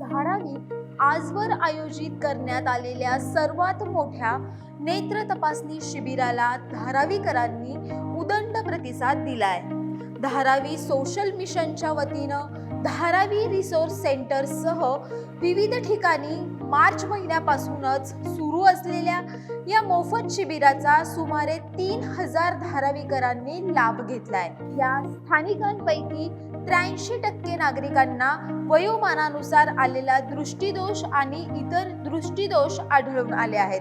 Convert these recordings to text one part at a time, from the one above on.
धारावीत आजवर आयोजित करण्यात आलेल्या सर्वात मोठ्या नेत्र तपासणी शिबिराला धारावीकरांनी उदंड प्रतिसाद दिलाय. धारावी सोशल मिशनच्या वतीनं धारावी रिसोर्स सेंटरसह विविध ठिकाणी मार्च महिन्यापासूनच सुरू असलेल्या या मोफत शिबिराचा सुमारे तीन हजार धारावीकरांनी लाभ घेतलाय. या स्थानिकांपैकी त्र्याऐंशी टक्के नागरिकांना वयोमानानुसार आलेला दृष्टीदोष आणि इतर दृष्टीदोष आढळून आले आहेत.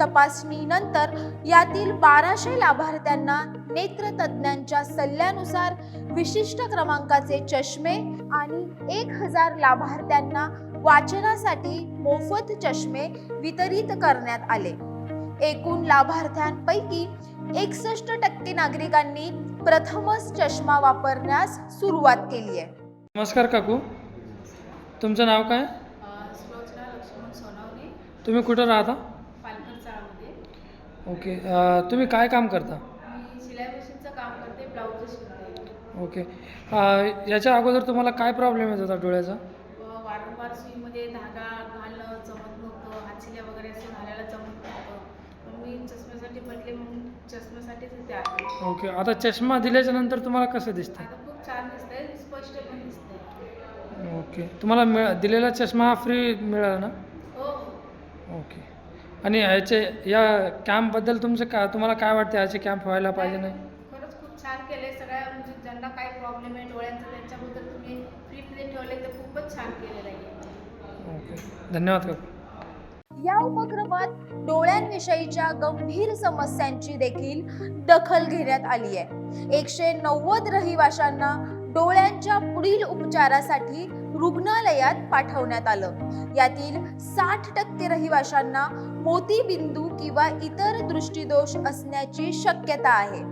तपासणीनंतर यातील बाराशे लाभार्थ्यांना नेत्र तज्ज्ञांच्या सल्ल्यानुसार विशिष्ट क्रमांकाचे चष्मे आणि एक हजार लाभार्थ्यांना वाचनासाठी मोफत चष्मे वितरित करण्यात आले. एकूण लाभार्थ्यांपैकी एकसष्ट टक्के नागरिकांनी प्रथमच चष्मा वापरण्यास सुरुवात केली आहे. नमस्कार काकू. तुमचं नाव काय? तुम्ही कुठं राहता? ओके. तुम्ही काय काम करता? मी शिलाई मशीनचं काम करते ब्लाऊज शिवते. ओके. याच्या अगोदर तुम्हाला काय प्रॉब्लेम येत होता डोळ्याचा? वारंवार सुईमध्ये धागा घालणं जमत नव्हतं हातशिल्या वगैरे असं घालायला नव्हतं मग मी चष्म्यासाठी म्हटले म्हणून चष्म्यासाठीच इथे आले. ओके आता चष्मा दिल्याच्या नंतर तुम्हाला कसं दिसतं आता खूप छान दिसतंय स्पष्ट पण दिसतंय. ओके तुम्हाला मिळ दिलेला चष्मा हा फ्री मिळाला ना? हो हो. ओके. आणि ह्याचे या कॅम्पबद्दल तुमचं का तुम्हाला काय वाटतं ह्याचे कॅम्प व्हायला पाहिजे नाही खरंच खूप छान केलंय सगळ्या म्हणजे ज्यांना काय प्रॉब्लेम आहे डोळ्यांचा त्यांच्याबद्दल तुम्ही फ्रीमध्ये ठेवले तर खूपच छान केलेलं आहे. ओके. धन्यवाद काकू. या उपक्रमात डोळ्यांविषयीच्या गंभीर समस्यांची देखील दखल घेण्यात आली आहे. एकशे नव्वद रहिवाशांना डोळ्यांच्या पुढील उपचारासाठी रुग्णालयात पाठवण्यात आलं. यातील साठ टक्के रहिवाशांना मोतीबिंदू किंवा इतर दृष्टीदोष असण्याची शक्यता आहे.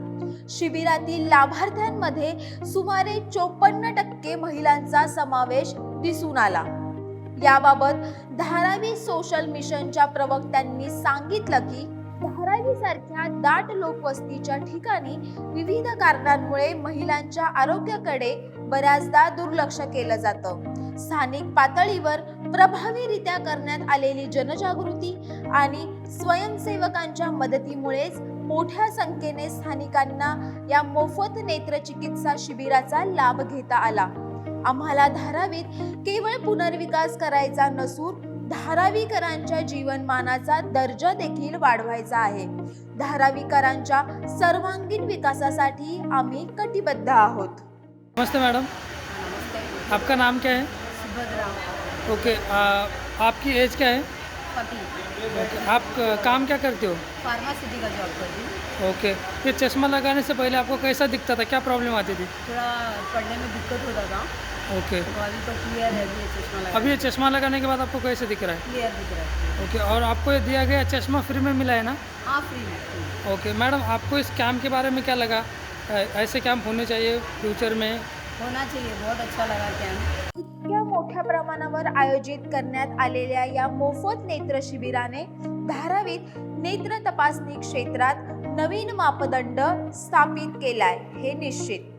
शिबिरातील लाभार्थ्यांमध्ये सुमारे चोपन्न टक्के महिलांचा समावेश दिसून आला. याबाबत धारावी सोशल मिशनच्या प्रवक्त्यांनी सांगितलं की धारावी सारख्या दाट लोकवस्तीच्या ठिकाणी विविध कारणांमुळे महिलांच्या आरोग्याकडे बऱ्याचदा दुर्लक्ष केलं जातं. स्थानिक पातळीवर प्रभावीरित्या करण्यात आलेली जनजागृती आणि स्वयंसेवकांच्या मदतीमुळेच मोठ्या संख्येने स्थानिकांना या मोफत नेत्रचिकित्सा शिबिराचा लाभ घेता आला. आम्हाला धारावीत केवळ पुनर्विकास करायचा नसून धारावीकरांच्या जीवनमानाचा दर्जा देखील वाढवायचा आहे. धारावीकरांच्या सर्वांगीण विकासासाठी आम्ही कटिबद्ध आहोत. नमस्ते मैडम. नमस्ते. आपका नाम क्या है? सुभद्रा. ओके आ, आपकी एज क्या है? पति. ओके आप क- काम क्या करते हो? फार्मासिटी का जॉब करती हूँ. ओके ये चश्मा लगाने से पहले आपको कैसा दिखता था? क्या प्रॉब्लम आती थी? थोड़ा पढ़ने में दिक्कत होता था. ओके तो अभी तो क्लियर है अभी ये चश्मा लगा अब ये चश्मा लगाने के बाद आपको कैसे दिख रहा है? क्लियर दिख रहा है। ओके और आपको ये दिया गया चश्मा फ्री में मिला है ना? हाँ फ्री में free। ओके मैडम आपको इस कैम्प के बारे में क्या लगा? ऐ- ऐसे कैंप होने चाहिए फ्यूचर में? होना चाहिए बहुत अच्छा लगा कैंप इतक्या मोठ्या प्रमाणावर आयोजित करण्यात आलेल्या या मोफत नेत्र शिबिराने धारावीत नेत्र तपासणी क्षेत्रात नवीन मापदंड स्थापित केलाय हे निश्चित.